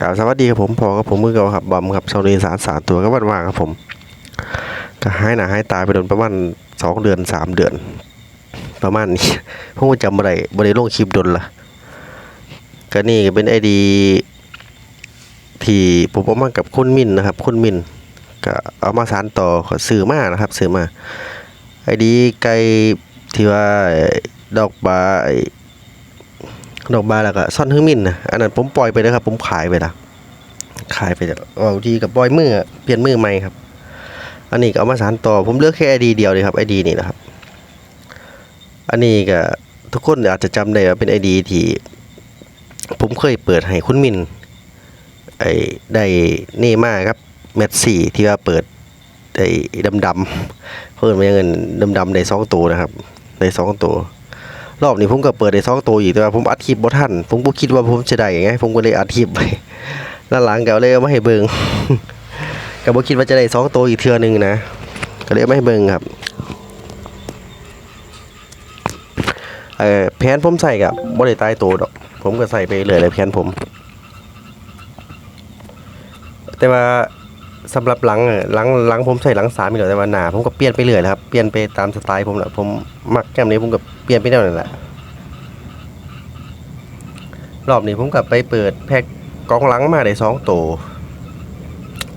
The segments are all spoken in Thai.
กล่าวสวัสดีครับผมพอกับผมมือเก่าครับบอมครับชาวเลสารสารตัวก็วันว่างครับผมก็หายหนาหายตายไปโดนประมาณสองเดือนสามเดือน ประมาณนี้ผมก็จำบ่ได้บ่ได้ลงคลิปโดนละก็นี่เป็นไอดีที่ผมเอามากับคุณมินนะครับ คุณมินก็เอามาสารต่อขอซื้อมานะครับซื้อมาไอดีไก่ที่ว่าดอกบาไอ้ ดอกบาแล้วก็ซ่อนฮึมินนะอันนั้นผมปล่อยไปแล้วครับ ผมขายไปแล้วขายไปแล้วเอาทีกับปล่อยมือเปลี่ยนมือใหม่ครับ อันนี้ก็เอามาสารต่อผมเลือกแค่ไอดีเดียวเลยครับไอดีนี่นะครับ อันนี้ก็ทุกคนอาจจะจำได้ว่าเป็นไอดีที่ผมเคยเปิดให้คุณมินไอ้ได้เน่มากครับแมตสี่ที่ว่าเปิดไอ้ดำดำๆเพิ่มมาเงินดำดำๆได้สองตัวนะครับได้สองตัว รอบนี้ผมก็เปิดได้สองตัวอีกแต่ว่าผมอัดคลิปบ่ทันผมก็คิดว่าผมจะได้ไงผมก็เลยอัดคลิปไปแล้วหลังก็เลยเอามาให้เบิงก็บ่คิดว่าจะได้สองตัวอีกเทื่อนึงนะก็เลยเอามาให้เบิงครับเออแผนผมใส่กับบ่ได้ตายตัวดอก ผมก็ใส่ไปเลยเลยแผนผม แต่ว่า สำหรับหลังอะหลังหลังผมใส่หลังสามอีกแล้วแต่ว่าหนาผมก็เปลี่ยนไปเรื่อยแหละครับเปลี่ยนไปตามสไตล์ผมแหละผมมักแก้มนี้ผมก็เปลี่ยนไปแนวนั่นแหละรอบนี้ผมก็ไปเปิดแพ็กกองหลังมาได้สองตัว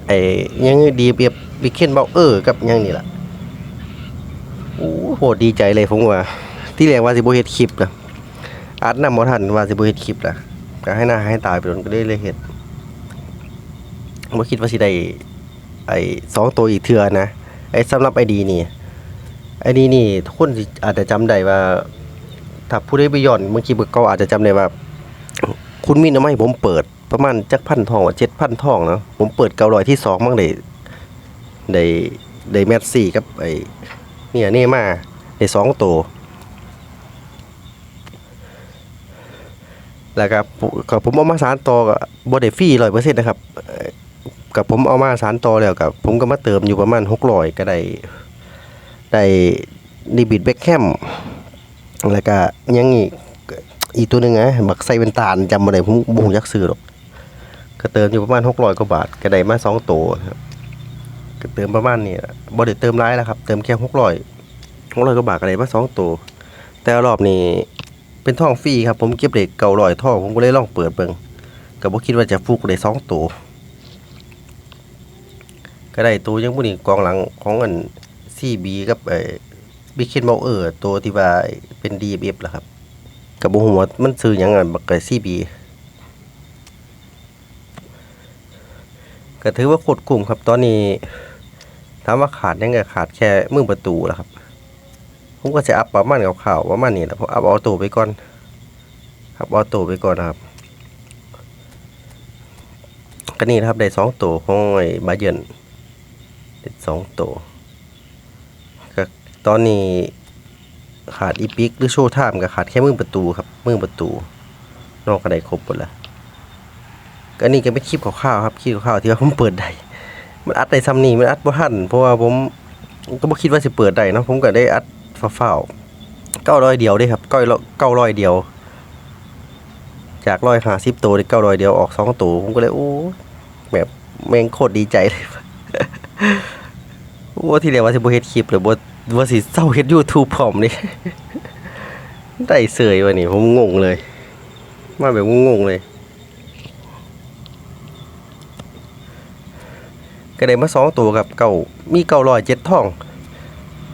ไอ้ยังดีเบียบบิเคนเบลเออร์กับยังนี่แหละโอ้โหดีใจเลยผมว่า ที่แรกว่าสิบเฮ็ดคลิปนะอัดนำบ่ทันว่าสิบเฮ็ดคลิปนะก็ให้หน้าให้ตายไปโดนก็เลยเลยเฮ็ดผมคิดว่าสิได้ ไอ้สองตัวอีกเทือนะไอ้สำหรับไอดีนี่ไอดีนี่ทุกคนอาจจะจำได้ว่า ถ้าผู้ได้ไปย้อนเมื่อกี้ก็อาจจะจำได้ว่า คุณมินเอามาให้ผมเปิดประมาณจักพันทองเจ็ดพันทองเนาะผมเปิดเก้าร้อยที่สองมั้งได้ได้ได้แมตซี่กับไอ้เนี่ยเนี่มาได้สองตัวแล้วก็ผมก็ผมเอามาสารต่อกับบอดฟรี่ร้อยเปอร์เซ็นต์นะครับ กับผมเอามาสารต่อแล้วกับผมก็มาเติมอยู่ประมาณหกร้อยก็ได้ได้ดีบิดเบคแคมแล้วก็ยังอีกอีกตัวหนึ่งนะบักไซเวนตาลจำมาได้ผมบ่งยักซื้อหรอกก็เติมอยู่ประมาณหกร้อยกว่าบาทก็ได้มาสองตัวครับก็เติมประมาณนี้บอดเติมร้ายแล้วครับ เติมแค่หกร้อยหกร้อยกว่าบาทก็ได้มาสองตัวแต่รอบนี้เป็นท่องฟรีครับผมเก็บเด็กเก่าลอยท่องผมก็เลยลองเปิดเบิ่งก็บ่คิดว่าจะฟุกได้สองตัว ก็ได้ตัวยังผู้นี้กองหลังของอันซีบีกับไอ้บิเคนเมาเออร์ตัวที่ว่าเป็น DFF ล่ะครับกับบ่ฮู้ว่ามันซื้อหยังอะบักไอ้ซีบีก็ถือว่าโคตรคุ้มครับตอนนี้ถามว่าขาดยังไงขาดแค่มือประตูล่ะครับ ผมก็จะอัพประมาณข่าวๆประมาณนี้แหละผมอัพออโต้ไปก่อนครับออโต้ไปก่อนนะครับก็นี่นะครับได้สองตัวของไอ้บาเยิร์ สองตัวก็ตอนนี้ขาดอีพิกหรือโชว์ไทม์ก็ขาดแค่มือประตูครับมือประตู นอกก็ได้ครบหมดแล้วก็นี่ก็เป็นคลิปข่าวๆครับคลิปข่าวที่ว่าผมเปิดได้มันอัดได้ซ้ำนี่มันอัดบ่ทันเพราะว่าผมก็บ่คิดว่าสิเปิดได้เนาะผมก็ได้อัดฟ้าๆเก้าร้อยเดียวเด้ครับเก้าเก้าร้อยเดียว จากร้อยห้าสิบตัวได้เก้าร้อยเดียวออกสองตัวผมก็เลยโอ้แบบแม่งโคตรดีใจเลย ว่าที่เรียกว่าสิบ่เฮ็ดคลิปหรือบ่ว่าสิเศร้าเฮ็ด YouTube พร้อมนี่ได้เสยว่ะนี่ผมงงเลย มาแบบงงเลย ก็ได้มาสองตัวกับเก่ามีเก้าร้อยเจ็ดท่อง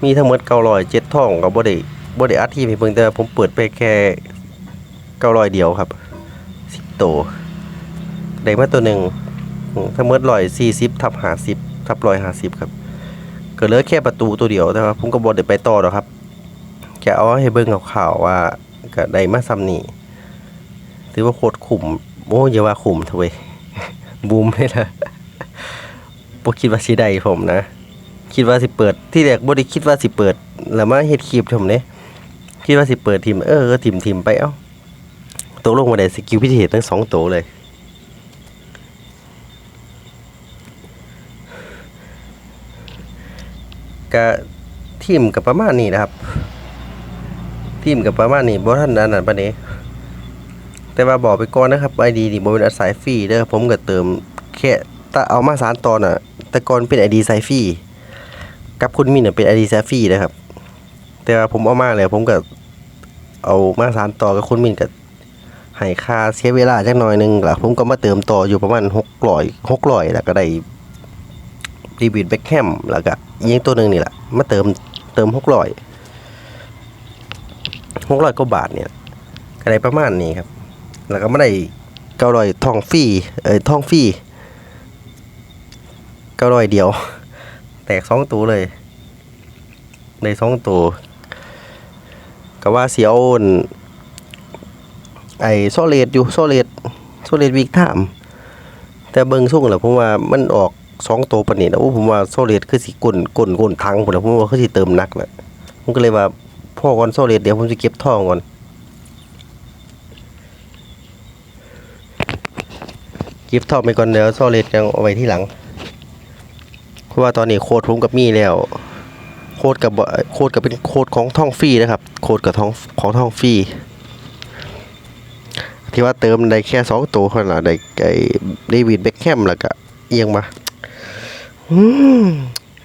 มีทั้งหมดเก้าร้อยเจ็ดท่องกับบ่ได้บ่ได้อัดทีมให้เบิ่งแต่ผมเปิดไปแค่เก้าร้อยเดียวครับสิบตัวได้มาตัวหนึ่งทั้งหมดร้อยสี่สิบทับห้าสิบ ทับร้อยห้าสิบครับก็เหลือแค่ประตูตัวเดียวแต่ว่าผมก็บอได้ไปต่อหรอกครับแค่เอาให้เบิ่งข่าวว่าก็ได้มาซ้ำนี่ถือว่าโคตรขุมโอ้อย่าว่าขุมเถอะเว้ยบูมเลยนะบ่คิดว่าสิได้ผมนะ คิดว่าสิเปิดที่แรกบ่ได้คิดว่าสิเปิด แล้วมาเฮ็ดคลิปผมเนี่ยคิดว่าสิเปิดทีมเออก็ทีมทีมไปเอ้าตกลงมาได้สกิลพิเศษทั้งสองตัวเลย ก็ทีมกับประมาณนี้นะครับ ทีมกับประมาณนี้บ่ทันอันนั้นปานนี้แต่ว่าบอกไปก่อนนะครับไอดีนี่บ่เป็นสายฟรีเด้อผมก็เติมแค่ถ้าเอามาสารต่อน่ะ แต่ก่อนเป็นไอดีสายฟรีกับคุณมินน่ะเป็นไอดีสายฟรีนะครับ แต่ว่าผมเอามาแล้วผมก็เอามาสารต่อกับคุณมินก็ให้ค่าเสียเวลาจักหน่อยหนึงล่ะผมก็มาเติมต่ออยู่ประมาณ600 600แล้วก็ได้ดีวิดแบ็คแฮมแล้วก็ อีกตัวหนึ่งนี่แหละมาเติมเติม600 600กว่าบาทเนี่ยก็ได้ประมาณนี้ครับ แล้วก็ไม่ได้เก้าร้อยทองฟรีเอ้ยทองฟรีเก้าร้อยเดียว แตกสองตัวเลยได้สองตัวก็ว่าเสียโอนไอโซเลตอยู่โซเลตโซเลตวีกถามแต่เบิงส่งแล้วผมว่ามันออก สองตัวปนนี้นะโอ้ผมว่าโซเลตคือสิกุ่นกุ่นกุ่นทังผมแล้วผมว่าคือสิเติมหนักนะผมก็เลยว่าพ่อก่อนโซเลตเดี๋ยวผมจะเก็บท่องก่อนเกิฟต์ทอไปก่อนเดี๋ยวโซเลตยังเอาไว้ที่หลัง เพราะว่าตอนนี้โค้ดผมกับมีแล้ว โค้ดกับโค้ดกับเป็นโค้ดของท่องฟรีนะครับ โค้ดกับท่องของท่องฟรีที่ว่าเติมได้แค่สองตัวเท่านั้นล่ะได้ไอ้เดวิดเบ็คแฮมแล้วก็เอียงมา อืม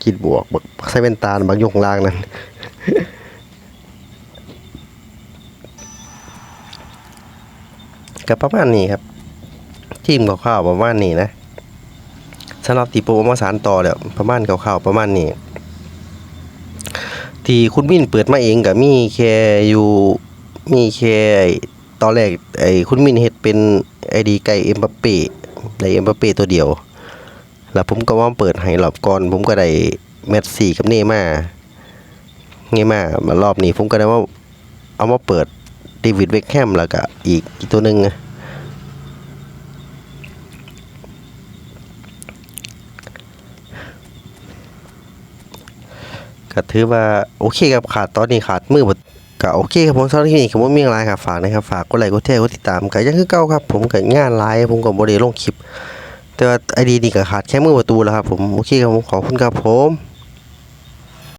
คิดบวกบักใส่เป็นตาบางยกลางนั่นก็ประมาณนี้ครับทีมคร่าวๆประมาณนี้นะสำหรับตีโปรมาสารต่อแล้วประมาณคร่าวๆประมาณนี้ที่คุณมินเปิดมาเองกับมีแค่อยู่มีแค่ตอนแรกไอ้คุณมินเฮ็ดเป็นไอดีไก่เอ็มบัปเป้ในเอ็มบัปเป้ตัวเดียว แล้วผมก็ว่าเปิดให้รอบก่อน ผมก็ได้แมตช์สี่กับเน่มาเนม่ามารอบนี้ผมก็ได้ว่าเอามาเปิดเดวิดเวคแฮมแล้วก็อีกอีกตัวหนึ่งอะก็ถือว่าโอเคครับขาดตอนนี้ขาดมือหมดก็โอเคครับผมสำหรับที่นี่ผมว่มีอะไรครับฝากนะครับฝากกดไลค์กดแชร์กดติดตามก็ยังคือเก่าครับ ผมก็งานไลฟ์ผมก็บ่ได้ลงคลิป แต่ว่าไอดีนี่ก็ขาดแค่มือประตูแล้วครับผม โอเคครับผมขอบคุณครับผม